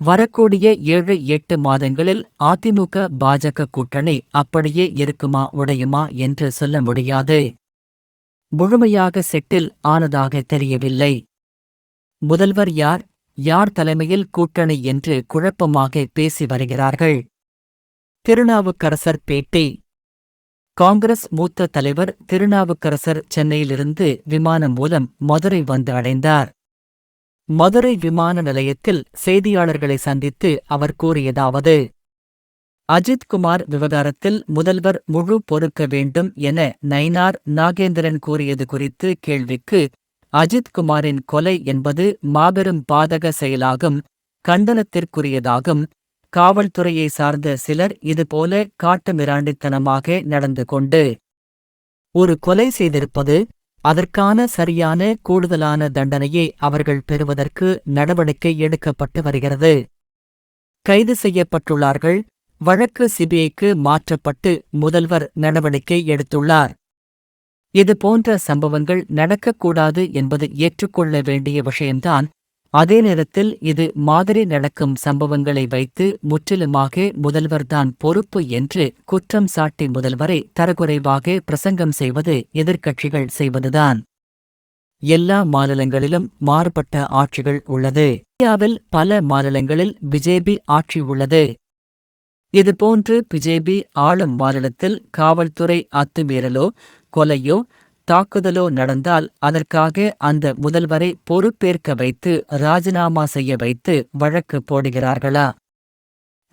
வரக்கூடிய ஏழு எட்டு மாதங்களில் அதிமுக பாஜக கூட்டணி அப்படியே இருக்குமா உடையுமா என்று சொல்ல முடியாது. முழுமையாக செட்டில் ஆனதாக தெரியவில்லை. முதல்வர் யார் யார் தலைமையில் கூட்டணி என்று குழப்பமாக பேசி வருகிறார்கள். திருநாவுக்கரசர் பேட்டி. காங்கிரஸ் மூத்த தலைவர் திருநாவுக்கரசர் சென்னையிலிருந்து விமானம் மூலம் மதுரை வந்து அடைந்தார். மதுரை விமான நிலையத்தில் செய்தியாளர்களை சந்தித்து அவர் கூறியதாவது அஜித்குமார் விவகாரத்தில் முதல்வர் முழு பொறுக்க வேண்டும் என நயினார் நாகேந்திரன் கூறியது குறித்து கேள்விக்கு அஜித்குமாரின் கொலை என்பது மாபெரும் பாதக செயலாகும் கண்டனத்திற்குரியதாகும். காவல்துறையை சார்ந்த சிலர் இதுபோல காட்டுமிராண்டித்தனமாக நடந்து கொண்டு ஒரு கொலை செய்திருப்பது அதற்கான சரியான கூடுதலான தண்டனையை அவர்கள் பெறுவதற்கு நடவடிக்கை எடுக்கப்பட்டு வருகிறது. கைது செய்யப்பட்டுள்ளார்கள். வழக்கு சிபிஐக்கு மாற்றப்பட்டு முதல்வர் நடவடிக்கை எடுத்துள்ளார். இது போன்ற சம்பவங்கள் நடக்கக்கூடாது என்பது ஏற்றுக்கொள்ள வேண்டிய விஷயம்தான் அதே நேரத்தில் இது மாதிரி நடக்கும் சம்பவங்களை வைத்து முற்றிலுமாக முதல்வர்தான் பொறுப்பு என்று குற்றம் சாட்டி முதல்வரை தரக்குறைவாக பிரசங்கம் செய்வது எதிர்க்கட்சிகள் செய்வதுதான். எல்லா மாநிலங்களிலும் மாறுபட்ட ஆட்சிகள் உள்ளது. இந்தியாவில் பல மாநிலங்களில் பிஜேபி ஆட்சி உள்ளது. இதுபோன்று பிஜேபி ஆளும் மாநிலத்தில் காவல்துறை அத்துமீறலோ கொலையோ தாக்குதலோ நடந்தால் அதற்காக அந்த முதல்வரை பொறுப்பேற்க வைத்து ராஜினாமா செய்ய வைத்து வழக்கு போடுகிறார்களா?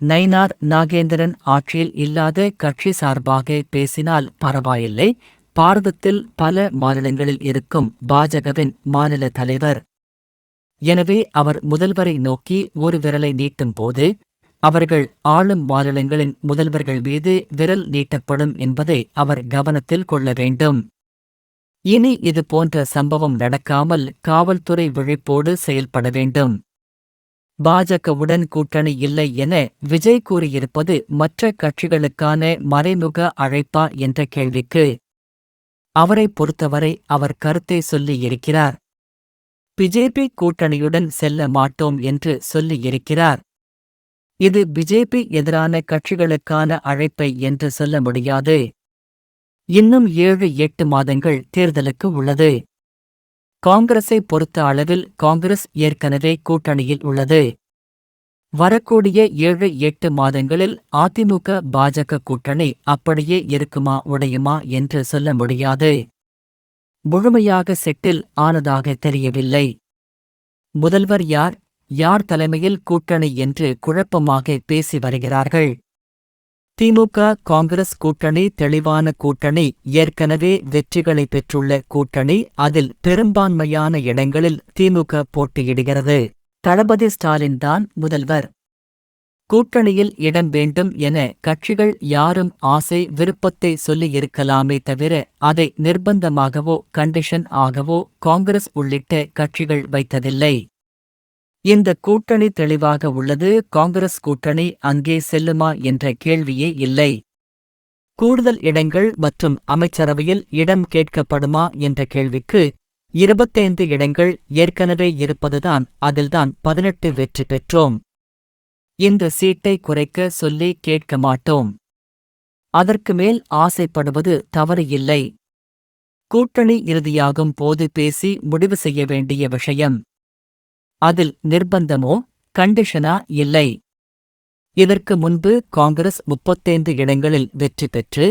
நைனார் நாகேந்திரன் ஆட்சியில் இல்லாத கட்சி சார்பாக பேசினால் பரவாயில்லை. பாரதத்தில் பல மாநிலங்களில் இருக்கும் பாஜகவின் மாநில தலைவர். எனவே அவர் முதல்வரை நோக்கி ஒரு விரலை நீட்டும் போது அவர்கள் ஆளும் மாநிலங்களின் முதல்வர்கள் மீது விரல் நீட்டப்படும் என்பதை அவர் கவனத்தில் கொள்ள வேண்டும். இனி இது போன்ற சம்பவம் நடக்காமல் காவல்துறை விழிப்போடு செயல்பட வேண்டும். பாஜகவுடன் கூட்டணி இல்லை என விஜய் கூறியிருப்பது மற்ற கட்சிகளுக்கான மறைமுக அழைப்பா என்ற கேள்விக்கு. அவரை பொறுத்தவரை அவர் கருத்தை சொல்லியிருக்கிறார் பிஜேபி கூட்டணியுடன் செல்ல மாட்டோம் என்று சொல்லியிருக்கிறார் இது பிஜேபி எதிரான கட்சிகளுக்கான அழைப்பை என்று சொல்ல முடியாது. இன்னும் ஏழு எட்டு மாதங்கள் தேர்தலுக்கு உள்ளது. காங்கிரஸை பொறுத்த அளவில் காங்கிரஸ் ஏற்கனவே கூட்டணியில் உள்ளது. வரக்கூடிய ஏழு எட்டு மாதங்களில் அதிமுக பாஜக கூட்டணி அப்படியே இருக்குமா உடையுமா என்று சொல்ல முடியாது. முழுமையாக செட்டில் ஆனதாக தெரியவில்லை. முதல்வர் யார்? யார் தலைமையில் கூட்டணி என்று குழப்பமாக பேசி வருகிறார்கள். திமுக காங்கிரஸ் கூட்டணி தெளிவான கூட்டணி ஏற்கனவே வெற்றிகளை பெற்றுள்ள கூட்டணி அதில் பெரும்பான்மையான இடங்களில் திமுக போட்டியிடுகிறது. தளபதி ஸ்டாலின் தான் முதல்வர். கூட்டணியில் இடம் வேண்டும் என கட்சிகள் யாரும் ஆசை விருப்பத்தை சொல்லியிருக்கலாமே தவிர அதை நிர்பந்தமாகவோ கண்டிஷன் ஆகவோ காங்கிரஸ் உள்ளிட்ட கட்சிகள் வைத்ததில்லை. இந்த கூட்டணி தெளிவாக உள்ளது காங்கிரஸ் கூட்டணி அங்கே செல்லுமா என்ற கேள்வியே இல்லை. கூடுதல் இடங்கள் மற்றும் அமைச்சரவையில் இடம் கேட்கப்படுமா என்ற கேள்விக்கு இருபத்தைந்து இடங்கள் ஏற்கனவே இருப்பதுதான் அதில்தான் பதினெட்டு வெற்றி பெற்றோம். இந்த சீட்டை குறைக்க சொல்லி கேட்க மாட்டோம். அதற்கு மேல் ஆசைப்படுவது தவறு இல்லை. கூட்டணி இறுதியாகும் போது பேசி முடிவு செய்ய வேண்டிய விஷயம். அதில் நிர்பந்தமோ கண்டிஷனா இல்லை. இதற்கு முன்பு காங்கிரஸ் முப்பத்தைந்து இடங்களில் வெற்றி பெற்று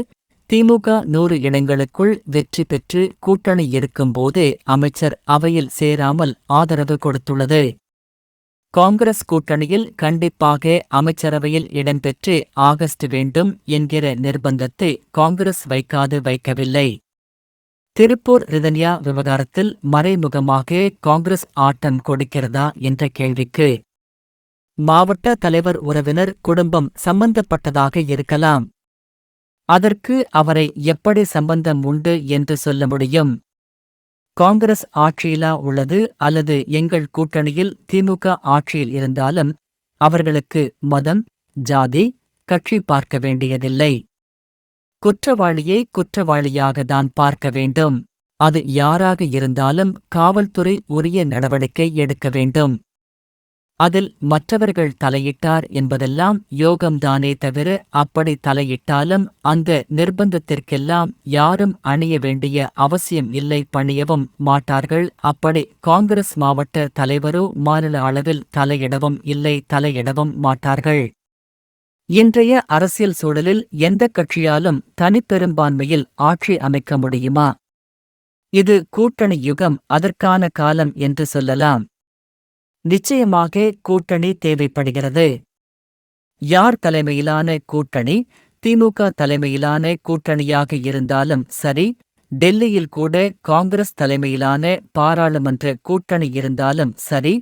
திமுக நூறு இடங்களுக்குள் வெற்றி பெற்று கூட்டணி இருக்கும்போது அமைச்சர் அவையில் சேராமல் ஆதரவு கொடுத்துள்ளது. காங்கிரஸ் கூட்டணியில் கண்டிப்பாக அமைச்சரவையில் இடம்பெற்று ஆகஸ்ட் வேண்டும் என்கிற நிர்பந்தத்தை காங்கிரஸ் வைக்காது வைக்கவில்லை. திருப்பூர் ரிதன்யா விவகாரத்தில் மறைமுகமாக காங்கிரஸ் ஆட்டம் கொடுக்கிறதா என்ற கேள்விக்கு மாவட்ட தலைவர் உறவினர் குடும்பம் சம்பந்தப்பட்டதாக இருக்கலாம். அதற்கு அவரை எப்படி சம்பந்தம் உண்டு என்று சொல்ல முடியும்? காங்கிரஸ் ஆட்சியிலா உள்ளது அல்லது எங்கள் கூட்டணியில் திமுக ஆட்சியில் இருந்தாலும் அவர்களுக்கு மதம் ஜாதி கட்சி பார்க்க வேண்டியதில்லை. குற்றவாளியை குற்றவாளியாக தான் பார்க்க வேண்டும். அது யாராக இருந்தாலும் காவல்துறை உரிய நடவடிக்கை எடுக்க வேண்டும். அதில் மற்றவர்கள் தலையிட்டார் என்பதெல்லாம் யோகம்தானே தவிர அப்படி தலையிட்டாலும் அந்த நிர்பந்தத்திற்கெல்லாம் யாரும் அணிய வேண்டிய அவசியம் இல்லை பணியவும் மாட்டார்கள். அப்படி காங்கிரஸ் மாவட்ட தலைவரோ மாநில அளவில் தலையிடவும் இல்லை தலையிடவும் மாட்டார்கள். இன்றைய அரசியல் சூழலில் எந்த கட்சியாலும் தனிப்பெரும்பான்மையில் ஆட்சி அமைக்க முடியுமா? இது கூட்டணி யுகம் அதற்கான காலம் என்று சொல்லலாம். நிச்சயமாக கூட்டணி தேவைப்படுகிறது. யார் தலைமையிலான கூட்டணி? திமுக தலைமையிலான கூட்டணியாக இருந்தாலும் சரி டெல்லியில் கூட காங்கிரஸ் தலைமையிலான பாராளுமன்ற கூட்டணி இருந்தாலும் சரி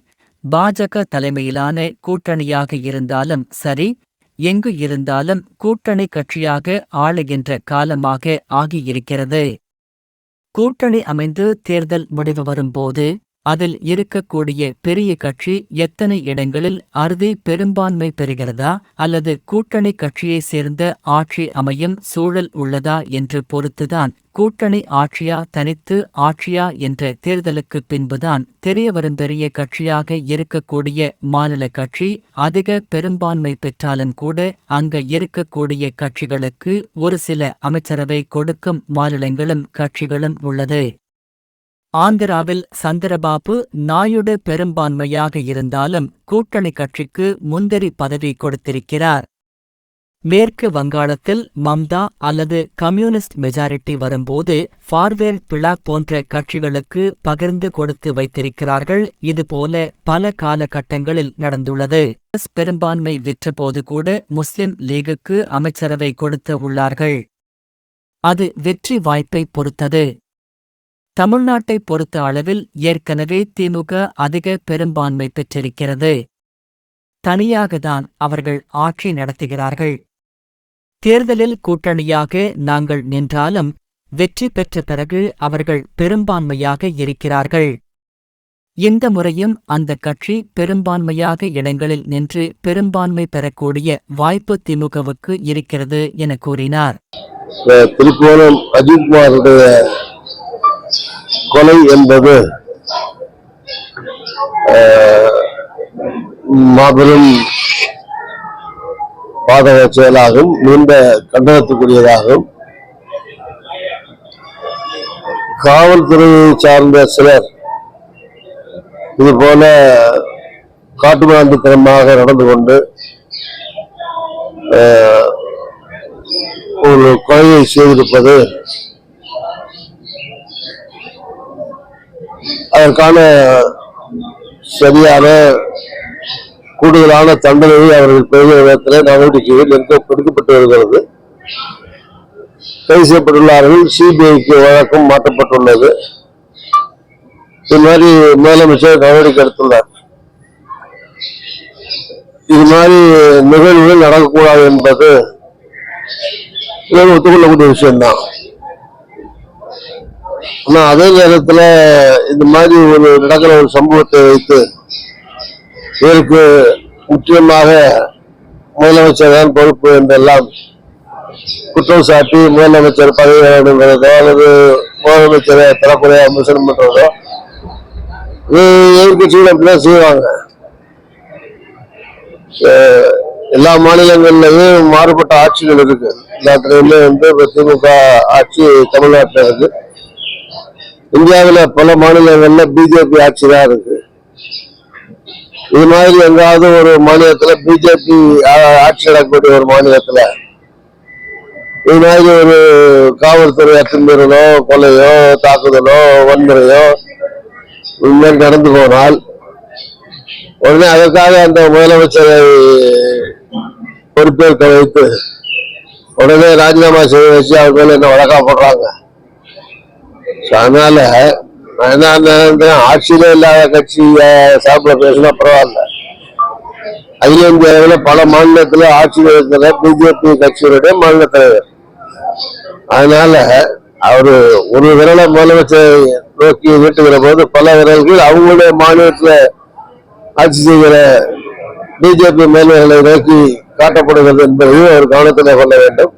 பாஜக தலைமையிலான கூட்டணியாக இருந்தாலும் சரி எங்கு இருந்தாலும் கூட்டணி கட்சியாக ஆளுகின்ற காலமாக ஆகியிருக்கிறது. கூட்டணி அமைந்து தேர்தல் முடிவு வரும்போது அதில் இருக்கக்கூடிய பெரிய கட்சி எத்தனை இடங்களில் அறுதி பெரும்பான்மை பெறுகிறதா அல்லது கூட்டணி கட்சியைச் சேர்ந்த ஆட்சி அமையும் சூழல் உள்ளதா என்று பொறுத்துதான் கூட்டணி ஆட்சியா தனித்து ஆட்சியா என்ற தேர்தலுக்கு பின்புதான் தெரியவரும் பெரிய கட்சியாக இருக்கக்கூடிய மாநில கட்சி அதிக பெரும்பான்மை பெற்றாலும் கூட அங்க இருக்கக்கூடிய கட்சிகளுக்கு ஒரு சில அமைச்சரவை கொடுக்கும் மாநிலங்களும் கட்சிகளும் உள்ளது. ஆந்திராவில் சந்திரபாபு நாயுடு பெரும்பான்மையாக இருந்தாலும் கூட்டணி கட்சிக்கு முந்தரி பதவி கொடுத்திருக்கிறார். மேற்கு வங்காளத்தில் மம்தா அல்லது கம்யூனிஸ்ட் மெஜாரிட்டி வரும்போது ஃபார்வேர்ட் பிளாக் போன்ற கட்சிகளுக்கு பகிர்ந்து கொடுத்து வைத்திருக்கிறார்கள். இதுபோல பல காலகட்டங்களில் நடந்துள்ளது. பெரும்பான்மை விற்றபோது கூட முஸ்லிம் லீகுக்கு அமைச்சரவை கொடுத்து உள்ளார்கள். அது வெற்றி வாய்ப்பை பொறுத்தது. தமிழ்நாட்டை பொறுத்த அளவில் ஏற்கனவே திமுக அதிக பெரும்பான்மை பெற்றிருக்கிறது. தனியாகத்தான் அவர்கள் ஆட்சி நடத்துகிறார்கள். தேர்தலில் கூட்டணியாக நாங்கள் நின்றாலும் வெற்றி பெற்ற பிறகு அவர்கள் பெரும்பான்மையாக இருக்கிறார்கள். இந்த முறையும் அந்த கட்சி பெரும்பான்மையாக இடங்களில் நின்று பெரும்பான்மை பெறக்கூடிய வாய்ப்பு திமுகவுக்கு இருக்கிறது என கூறினார். திருப்போணம் அஜித்குமாருடைய கொலை என்பது மாபெரும் பாதக செயலாகும் நீண்ட கண்டனத்துக்குரியதாகும் காவல்துறையை சார்ந்த சிலர் இது போல காட்டுமிராண்டித்தனமாக நடந்து கொண்டு ஒரு கொலையை செய்திருப்பது அதற்கான சரியான கூடுதலான தண்டனையை அவர்கள் பெரிய விதத்தில் நடவடிக்கைகள் எடுக்க கொடுக்கப்பட்டு வருகிறது. கைது செய்யப்பட்டுள்ளார்கள். சிபிஐக்கு வழக்கம் மாற்றப்பட்டுள்ளது. இது மாதிரி முதலமைச்சர் நடவடிக்கை எடுத்துள்ளார். இது மாதிரி நிகழ்வுகள் நடக்கக்கூடாது என்பது ஒத்துக்கொள்ளக்கூடிய விஷயம்தான். ஆனா அதே நேரத்துல இந்த மாதிரி ஒரு நடக்கிற ஒரு சம்பவத்தை வைத்து இதற்கு முக்கியமாக முதலமைச்சர் தான் பொறுப்பு என்றெல்லாம் குற்றம் சாட்டி முதலமைச்சர் பதவி வேண்டுங்கிறதோ அல்லது முதலமைச்சரை தரக்குறையா விமர்சனம் பண்றதோ எதிர்கட்சிகள் அப்படிதான் செய்வாங்க. எல்லா மாநிலங்கள்லயும் மாறுபட்ட ஆட்சிகள் இருக்கு. எல்லாத்துலயுமே வந்து திமுக ஆட்சி தமிழ்நாட்டில் இருக்கு. இந்தியாவில் பல மாநிலங்களில் பிஜேபி ஆட்சி தான் இருக்கு. இது மாதிரி எங்காவது ஒரு மாநிலத்தில் பிஜேபி ஆட்சி நடக்கக்கூடிய ஒரு மாநிலத்தில் இது மாதிரி ஒரு காவல்துறை அத்துமீறலோ கொலையோ தாக்குதலோ வன்முறையோ இது மாதிரி நடந்து போனால் உடனே அதற்காக அந்த முதலமைச்சரை பொறுப்பேற்க வைத்து உடனே ராஜினாமா செய்ய வச்சு அவர் மேல என்ன வழக்கா போடுறாங்க? ஸோ அதனால என்ன ஆட்சியில இல்லாத கட்சி சாப்பிட பேசினா பரவாயில்ல. அகில இந்தியாவில் பல மாநிலத்தில் ஆட்சியில் இருக்கிற பிஜேபி கட்சியினுடைய மாநில தலைவர். அதனால அவரு ஒரு விரலை முதலமைச்சரை நோக்கி நீட்டுகிற போது பல விரல்கள் அவங்களுடைய மாநிலத்தில் ஆட்சி செய்கிற பிஜேபி மேல்வர்களை நோக்கி காட்டப்படுகிறது என்பதையும் அவர் கவனத்தில் கொள்ள வேண்டும்.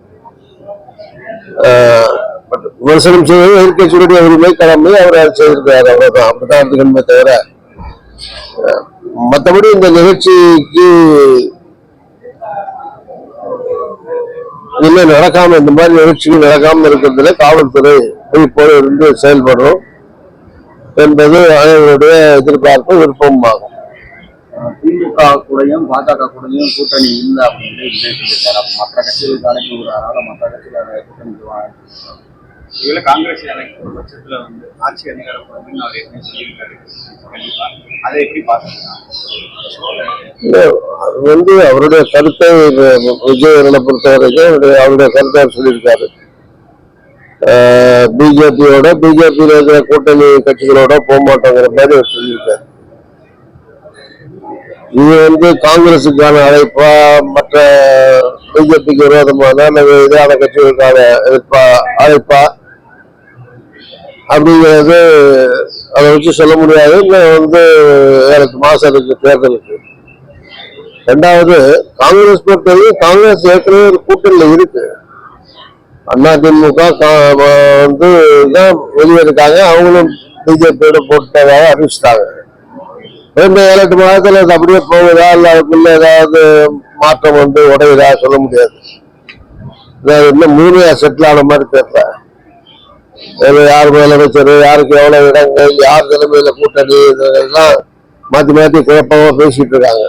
விமர்சனம் செய்வது எதிர்கட்சியுடைய உரிமை கடமை அவர் அதை செய்திருக்கிறார். அவ்வளவுதான். அப்படிதான் எடுத்துக்கணுமே தவிர மற்றபடி இந்த நிகழ்ச்சிக்கு இன்னும் நடக்காம இந்த மாதிரி நிகழ்ச்சிகள் நடக்காம இருக்கிறதுல காவல்துறை விழிப்போடு இருந்து செயல்படும் என்பது அனைவருடைய எதிர்பார்ப்பு விருப்பமாகும் திமுக கூடயும் பாஜக கூடயும் கூட்டணி இல்லை அப்படின்னு விஜய் சொல்லியிருக்காரு. அப்ப மற்ற கட்சிகளுக்கு அழைப்பு விடுறாங்க மற்ற கட்சிகள் கூட்டணி இதுல காங்கிரஸ் அழைக்கிற பட்சத்துல வந்து ஆட்சி அதிகாரம் அப்படின்னு அவர் எப்படி சொல்லியிருக்காரு. கண்டிப்பா. அதை எப்படி பாக்குறீங்க அது வந்து அவருடைய கருத்தை விஜய் அவர்களை பொறுத்த வரைக்கும் அவருடைய- கருத்தை அவர் சொல்லியிருக்காரு. பிஜேபியோட பிஜேபியில் இருக்கிற கூட்டணி கட்சிகளோட போக மாட்டோங்கிற மாதிரி அவர் சொல்லியிருக்காரு. இது வந்து காங்கிரசுக்கான அழைப்பா மற்ற பிஜேபிக்கு விரோதமான எதிரான கட்சிகளுக்கான எதிர்ப்பா அழைப்பா அப்படிங்கிறது அதை வச்சு சொல்ல முடியாது. இன்னும் வந்து ஏழு மாசம் இருக்கு தேர்தலுக்கு. ரெண்டாவது காங்கிரஸ் பொறுத்தவரைக்கும் காங்கிரஸ் ஏற்கனவே ஒரு கூட்டணியில் இருக்கு. அதிமுக வந்து தான் வெளியே இருக்காங்க அவங்களும் பிஜேபியோட போட்டதாக அறிவிச்சிட்டாங்க. ரெண்டு ஏழு எட்டு மாதத்துல அது அப்படியே போகுதா? இல்லை அதுக்குள்ள ஏதாவது மாற்றம் வந்து உடையுதா? சொல்ல முடியாது. இன்னும் மூணு செட்டில் ஆன மாதிரி தெரியல. யார் முதலமைச்சர் யாருக்கு எவ்வளவு இடங்கள் யார் தலைமையில கூட்டணி இதெல்லாம் மாத்தி மாத்தி குழப்பமா பேசிட்டு இருக்காங்க.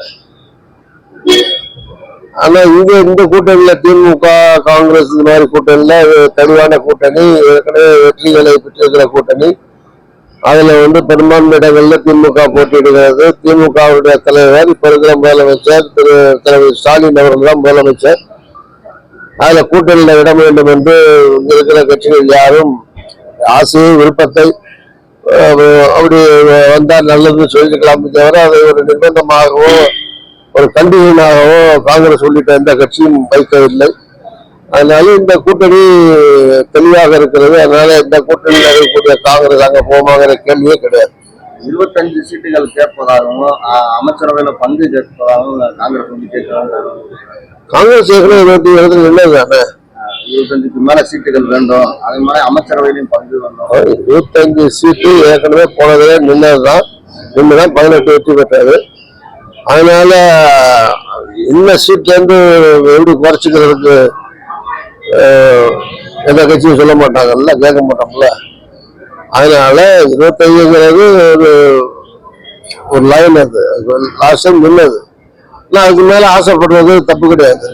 ஆனா இங்க இந்த கூட்டணியில திமுக காங்கிரஸ் இந்த மாதிரி கூட்டணியில தெளிவான கூட்டணி ஏற்கனவே வெற்றிகளை பெற்றிருக்கிற கூட்டணி அதுல வந்து பெரும்பான்மை இடங்களில் திமுக போட்டியிடுகிறது. திமுகவுடைய தலைவர் இப்ப இருக்கிற முதலமைச்சர் திரு தலைவர் ஸ்டாலின் அவர்கள் தான் முதலமைச்சர். அதுல கூட்டணியில் இடம் வேண்டும் என்று இங்க இருக்கிற கட்சிகள் யாரும் ஆசையை விருப்பத்தை அப்படி வந்தால் நல்லதுன்னு சொல்லிக்கலாமே தவிர அதை ஒரு நிர்பந்தமாகவோ ஒரு கண்டிஷனாகவோ காங்கிரஸ் உள்ளிட்ட எந்த கட்சியும் வைக்கவில்லை. அதனால இந்த கூட்டணி தெளிவாக இருக்கிறது. அதனால இந்த கூட்டணியில் இருக்கக்கூடிய காங்கிரஸ் அங்க போமாங்கிற கேள்வியே கிடையாது. இருபத்தஞ்சு சீட்டுகள் கேட்பதாகவும் அமைச்சரவையில பங்கு கேட்பதாகவும் காங்கிரஸ் வந்து கேட்கிறாங்க. காங்கிரஸ் ஏற்கனவே இருபத்தி இடத்துல நின்னது தானே? இருபத்தஞ்சுக்கு மேல சீட்டுகள் வேண்டும். அதே மாதிரி அமைச்சரவையிலையும் பங்கு வேண்டும். இருபத்தஞ்சு சீட்டு ஏற்கனவே போனதே நின்னதுதான் நின்றுதான் பதினெட்டு வெற்றி பெற்றது. அதனால இந்த சீட்ல இருந்து எப்படி குறைச்சிக்கிறதுக்கு எந்த கட்சியும் சொல்ல மாட்டாங்கல்ல கேட்க மாட்டோம்ல அதனால இருபத்தஞ்சுங்கிறது ஒரு ஒரு லைன் அது. லாஸ்ட் டைம் நின்னது. நான் அதுக்கு மேலே ஆசைப்படுறது தப்பு கிடையாது.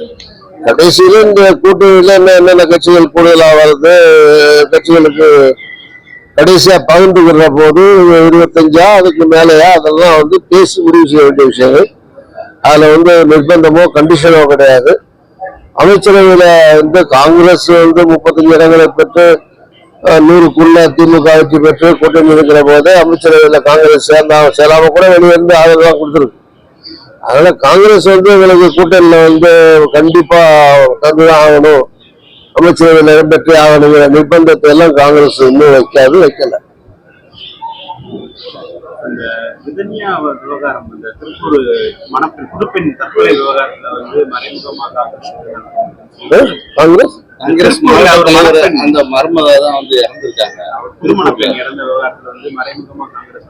கடைசியில் இந்த கூட்டணியில் என்ன என்னென்ன கட்சிகள் கூடுதலாக வருது கட்சிகளுக்கு கடைசியாக பகிர்ந்துக்கிற போது இருபத்தஞ்சா அதுக்கு மேலேயா அதெல்லாம் வந்து பேசி முடிவு செய்ய வேண்டிய விஷயங்கள். அதில் வந்து நிர்பந்தமோ கண்டிஷனோ கிடையாது. அமைச்சரவையில வந்து காங்கிரஸ் வந்து முப்பத்தஞ்சு இடங்களை பெற்று நூறுக்குள்ள திமுக வெற்றி பெற்று கூட்டணி இருக்கிற போது அமைச்சரவையில காங்கிரஸ் சேர்ந்தா சேராம கூட வெளியே வந்து ஆதரவு கொடுத்துருக்கு. அதனால காங்கிரஸ் வந்து எங்களுக்கு கூட்டணியில வந்து கண்டிப்பா தந்துதான் ஆகணும். அமைச்சரவையில் இடம்பெற்றே ஆகணுங்கிற நிர்பந்தத்தை எல்லாம் காங்கிரஸ் இன்னும் வைக்காது வைக்கல. அந்த விதன்யா விவகாரம் அந்த திருப்பூர் மணப்பெண் புதுப்பெண் தற்கொலை விவகாரத்துல வந்து மறைமுகமா காங்கிரஸ்? காங்கிரஸ் அந்த மர்மதா தான் வந்து இறந்திருக்காங்க. திருமண பெண் இறந்த விவகாரத்துல வந்து மறைமுகமா காங்கிரஸ்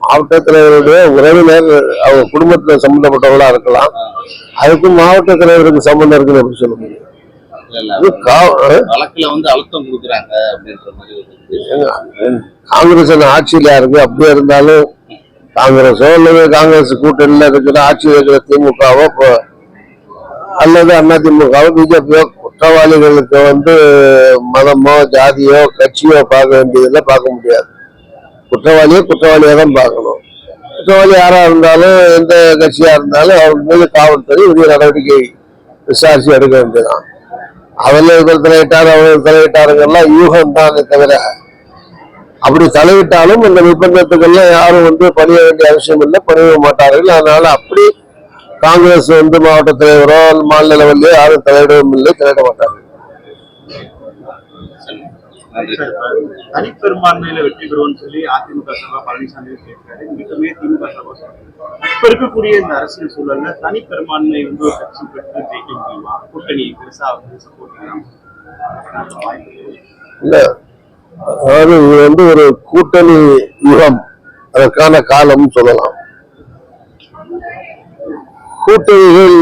மாவட்ட தலைவருடைய உறவினர் அவங்க குடும்பத்துல சம்பந்தப்பட்டவங்களா இருக்கலாம். அதுக்கும் மாவட்ட தலைவருக்கு சம்பந்தம் இருக்குன்னு எப்படி சொல்ல முடியும்? வழக்குல வந்து அழுத்தம் கொடுக்குறாங்க அப்படின்ற மாதிரி காங்கிரஸ் ஆட்சியில இருக்கு அப்படியே இருந்தாலும் காங்கிரஸோ அல்லது காங்கிரஸ் கூட்டணியில இருக்கிற ஆட்சியில் இருக்கிற திமுகவோ அல்லது அண்ணா திமுகவோ பிஜேபியோ குற்றவாளிகளுக்கு வந்து மதமோ ஜாதியோ கட்சியோ பார்க்க வேண்டியதில்லை பார்க்க முடியாது. குற்றவாளியோ குற்றவாளியா தான் பார்க்கணும். குற்றவாளி யாரா இருந்தாலும் எந்த கட்சியா இருந்தாலும் அவர் மீது காவல்துறை உரிய நடவடிக்கை விசாரிச்சு எடுக்க வேண்டியதுதான். அவன் இவர் தலையிட்டார் அவன் தலையிட்டாருங்கெல்லாம் யூகம் தானே தவிர. அப்படி தலையிட்டாலும் இந்த நிர்பந்தத்துக்கெல்லாம் யாரும் வந்து பணிய வேண்டிய அவசியம் இல்லை பணிய மாட்டார்கள். அதனால அப்படி காங்கிரஸ் வந்து மாவட்ட தலைவரோ மாநில லெவல்லையோ யாரும் தலையிடவும் இல்லை தலையிட மாட்டார்கள். தனிப்பெரும்பான்மையில வெற்றி பெறுவோம்னு சொல்லி அதிமுக சபா பழனிசாமி கேட்கிறாரு. மீண்டுமே திமுக சபா. இப்ப இருக்கக்கூடிய இந்த அரசியல் சூழல்ல தனிப்பெரும்பான்மை வந்து ஒரு கட்சி பெற்று ஜெயிக்க முடியுமா? கூட்டணி பெருசா வந்து சப்போர்ட் இல்ல. அதாவது இது வந்து ஒரு கூட்டணி யுகம். அதற்கான காலம் சொல்லலாம். கூட்டணிகள்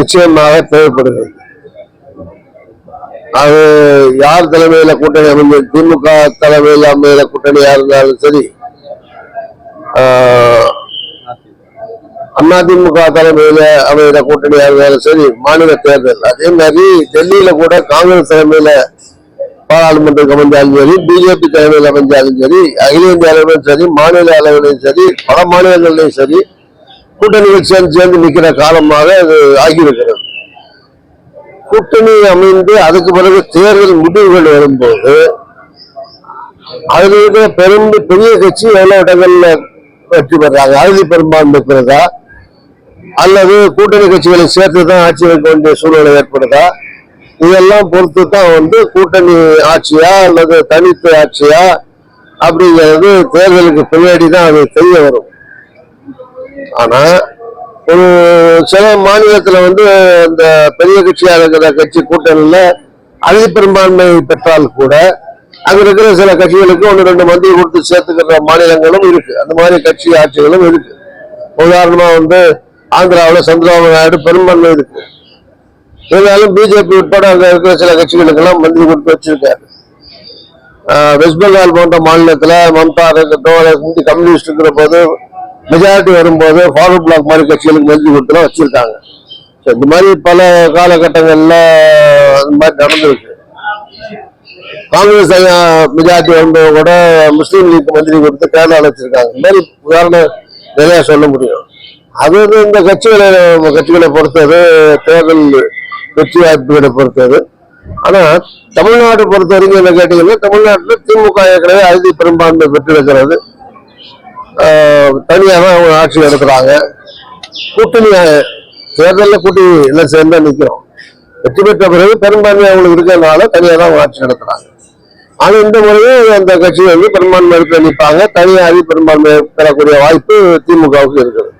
நிச்சயமாக தேவைப்படுகிறது. அது யார் தலைமையில கூட்டணி அமைந்த திமுக தலைமையில் அமையில கூட்டணியா இருந்தாலும் சரி அதிமுக தலைமையில அமைகிற கூட்டணியா இருந்தாலும் சரி மாநில தேர்தல். அதே மாதிரி டெல்லியில கூட காங்கிரஸ் தலைமையில பாராளுமன்றம் அமைஞ்சாலும் சரி பிஜேபி தலைமையில் அமைஞ்சாலும் சரி அகில இந்திய அளவிலும் சரி மாநில அளவிலும் சரி பல மாநிலங்களிலும் சரி கூட்டணிகள் சேர்ந்து சேர்ந்து நிற்கிற காலமாக அது ஆகியிருக்கிறது. கூட்டணி அமைந்து அதுக்கு பிறகு தேர்தல் முடிவுகள் வரும்போது அதுல பெரும் பெரிய கட்சி எவ்வளவு இடங்கள்ல வெற்றி பெறாங்க? அறுதி பெரும்பான்மை இருக்கிறதா? அல்லது கூட்டணி கட்சிகளை சேர்த்து தான் ஆட்சி வைக்க வேண்டிய சூழ்நிலை ஏற்படுதா? இதெல்லாம் பொறுத்து தான் வந்து கூட்டணி ஆட்சியா அல்லது தனித்து ஆட்சியா அப்படிங்கிறது தேர்தலுக்கு பின்னாடி தான் அது தெரிய வரும். ஆனா ஒரு சில மாநிலத்தில் வந்து அந்த பெரிய கட்சியாக இருக்கிற கட்சி கூட்டணியில் அதிக பெரும்பான்மை பெற்றால் கூட அங்கே இருக்கிற சில கட்சிகளுக்கு ஒன்று ரெண்டு மந்திரி கொடுத்து சேர்த்துக்கிற மாநிலங்களும் இருக்கு. அந்த மாதிரி கட்சி ஆட்சிகளும் இருக்கு. உதாரணமாக வந்து ஆந்திராவில் சந்திரபாபு நாயுடு பெரும்பான்மை இருக்கு. இருந்தாலும் பிஜேபி உட்பட அங்கே இருக்கிற சில கட்சிகளுக்கெல்லாம் மந்திரி கொடுத்து வச்சிருக்காரு. வெஸ்ட் பெங்கால் போன்ற மாநிலத்தில் மம்தா இருக்கட்டும் இந்தி கம்யூனிஸ்ட் இருக்கிற போது மெஜாரிட்டி வரும்போது ஃபார்வர்ட் பிளாக் மாதிரி கட்சிகளுக்கு மந்திரி கொடுத்துலாம் வச்சிருக்காங்க. ஸோ இந்த மாதிரி பல காலகட்டங்கள்ல இந்த மாதிரி நடந்திருக்கு. காங்கிரஸ் மெஜாரிட்டி வரும்போது கூட முஸ்லீம் லீக் மந்திரி கொடுத்து கேரளாவில் அழைச்சிருக்காங்க இந்த மாதிரி உதாரணம் நிறைய சொல்ல முடியும். அது வந்து இந்த கட்சிகளை கட்சிகளை பொறுத்தது தேர்தல் வெற்றி வாய்ப்புகளை பொறுத்தது. ஆனால் தமிழ்நாடு பொறுத்த வரைக்கும் என்ன கேட்டீங்கன்னா தமிழ்நாட்டில் திமுக ஏற்கனவே அறுதி பெரும்பான்மை பெற்றிருக்கிறது. தனியாக தான் அவங்க ஆட்சி நடத்துகிறாங்க கூட்டணி தேர்தலில் கூட்டணி எல்லாம் சேர்ந்தா நிற்கிறோம் வெற்றி பெற்ற பிறகு பெரும்பான்மை அவங்களுக்கு இருக்கிறதுனால தனியாக தான் அவங்க ஆட்சி நடத்துகிறாங்க ஆனால் இந்த முறையும் அந்த கட்சி வந்து பெரும்பான்மை நிற்பாங்க தனியாக பெரும்பான்மை பெறக்கூடிய வாய்ப்பு திமுகவுக்கு இருக்குது.